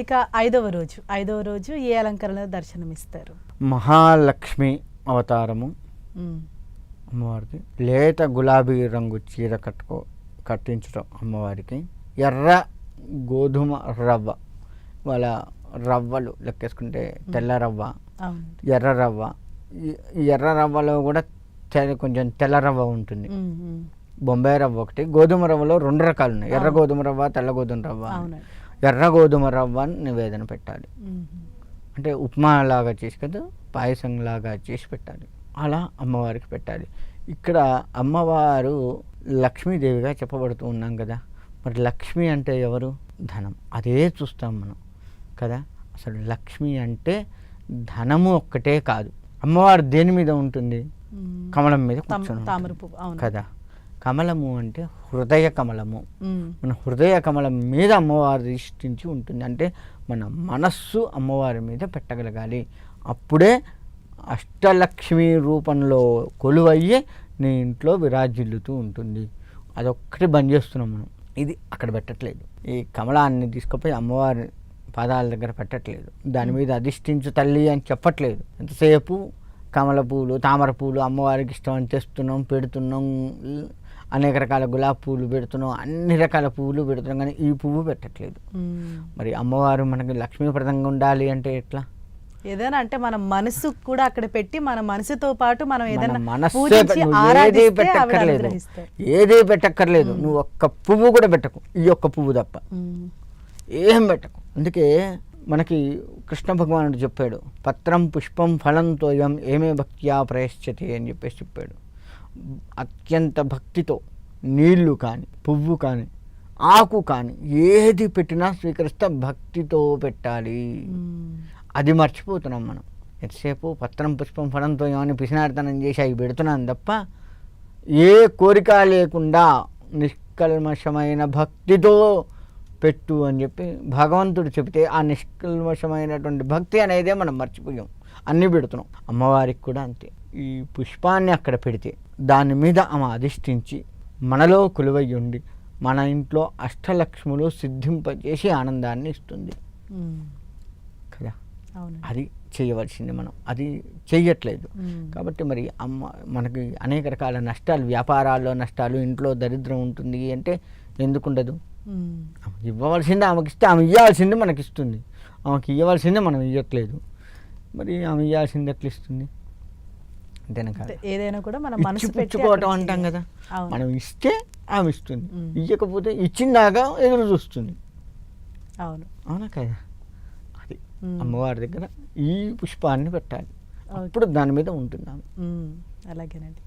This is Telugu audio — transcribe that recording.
ఇక ఐదవ రోజు ఐదవ రోజు ఏ అలంకరణలో దర్శనమిస్తారు? మహాలక్ష్మి అవతారము. అమ్మవారికి లేత గులాబీ రంగు చీర కట్టుకో కట్టించడం అమ్మవారికి. ఎర్ర గోధుమ రవ్వ వాళ్ళ రవ్వలు లెక్కేసుకుంటే తెల్ల రవ్వ ఎర్ర రవ్వ. ఎర్ర రవ్వలో కూడా కొంచెం తెల్ల రవ్వ ఉంటుంది. బొంబాయి రవ్వ ఒకటి గోధుమ రవ్వలో రెండు రకాలు ఉన్నాయి. ఎర్ర గోధుమ రవ్వ తెల్ల గోధుమ రవ్వ. ఎర్ర గోధుమ రవ్వ అని నివేదన పెట్టాలి. అంటే ఉప్మా లాగా చేసి కదా పాయసం లాగా చేసి పెట్టాలి. అలా అమ్మవారికి పెట్టాలి. ఇక్కడ అమ్మవారు లక్ష్మీదేవిగా చెప్పబడుతూ ఉన్నాం కదా. మరి లక్ష్మి అంటే ఎవరు? ధనం. అదే చూస్తాం మనం కదా. అసలు లక్ష్మి అంటే ధనము ఒక్కటే కాదు. అమ్మవారు దేని మీద ఉంటుంది. కమలం మీద కూర్చొని కదా. కమలము అంటే హృదయ కమలము. మన హృదయ కమలం మీద అమ్మవారు దృష్టించి ఉంటుంది. అంటే మన మనస్సు అమ్మవారి మీద పెట్టగలగాలి. అప్పుడే అష్టలక్ష్మి రూపంలో కొలువయ్యి నీ ఇంట్లో విరాజిల్లుతూ ఉంటుంది. అదొక్కటి బంద్ చేస్తున్నాం మనం. ఇది అక్కడ పెట్టట్లేదు. ఈ కమలాన్ని తీసుకుపోయి అమ్మవారి పాదాల దగ్గర పెట్టట్లేదు. దాని మీద అధిష్ఠించు తల్లి అని చెప్పట్లేదు. ఎంతసేపు కమల పూలు తామర పూలు అమ్మవారికి ఇష్టం అని తెస్తున్నాం పెడుతున్నాం అనేక రకాల గులాబీ పూలు పెడుతున్నాం అన్ని రకాల పువ్వులు పెడుతున్నాం కానీ ఈ పువ్వు పెట్టట్లేదు. మరి అమ్మవారు మనకి లక్ష్మీప్రదంగా ఉండాలి అంటే ఎట్లా? ఏదైనా అంటే మన మనసు కూడా అక్కడ పెట్టి మన మనసుతో పాటు మనం ఏదైనా నువ్వు ఏది పెట్టక్కర్లేదు. ఏది పెట్టక్కర్లేదు. నువ్వు ఒక్క పువ్వు కూడా పెట్టకు. ఈ ఒక్క పువ్వు తప్ప. ఏం పెట్టకు. అందుకే మనకి కృష్ణ భగవానుడు చెప్పాడు పత్రం పుష్పం ఫలం తోయం ఏమే భక్త్యా ప్రయశ్చతి అని చెప్పేసి చెప్పాడు. అత్యంత భక్తితో నీళ్ళు కానీ పువ్వు కానీ ఆకు కానీ ఏది పెట్టినా స్వీకరిస్తే భక్తితో పెట్టాలి. అది మర్చిపోతున్నాం మనం. ఎంతసేపు పత్రం పుష్పం ఫలంతో ఏమైనా పిసినార్తనం చేసి అవి పెడుతున్నాను తప్ప ఏ కోరిక లేకుండా నిష్కల్మషమైన భక్తితో పెట్టు అని చెప్పి భగవంతుడు చెబితే ఆ నిష్కల్మషమైనటువంటి భక్తి అనేదే మనం మర్చిపోయాం. అన్నీ పెడుతున్నాం. అమ్మవారికి కూడా అంతే. ఈ పుష్పాన్ని అక్కడ పెడితే దాని మీద ఆమె అధిష్ఠించి మనలో కొలువై ఉండి మన ఇంట్లో అష్టలక్ష్ములు సిద్ధింపజేసి ఆనందాన్ని ఇస్తుంది. కదా? అది చేయవలసింది మనం. అది చెయ్యట్లేదు. ఉమ్, కాబట్టి మరి అమ్మ మనకి అనేక రకాల నష్టాలు వ్యాపారాల్లో నష్టాలు ఇంట్లో దరిద్రం ఉంటుంది అంటే ఎందుకు ఉండదు ఇవ్వవలసింది ఆమెకి ఇస్తే ఆమె ఇవ్వాల్సింది మనకి ఇస్తుంది ఆమెకి ఇవ్వాల్సిందే మనం ఇవ్వట్లేదు మరి ఆమె ఇవ్వాల్సింది ఎట్లా ఇస్తుంది ఏదైనా కూడా మన మనసు పెట్టి పుచ్చుకోవటం అక్కడ అంటాం. కదా. మనం ఇస్తే ఆమె ఇస్తుంది. ఇవ్వకపోతే ఇచ్చిందాకా ఎదురు చూస్తుంది అవును అవునా కదా అది. అమ్మవారి దగ్గర ఈ పుష్పాన్ని పెట్టాలి. అప్పుడు దాని మీద ఉంటుంది ఆమె అలాగేనండి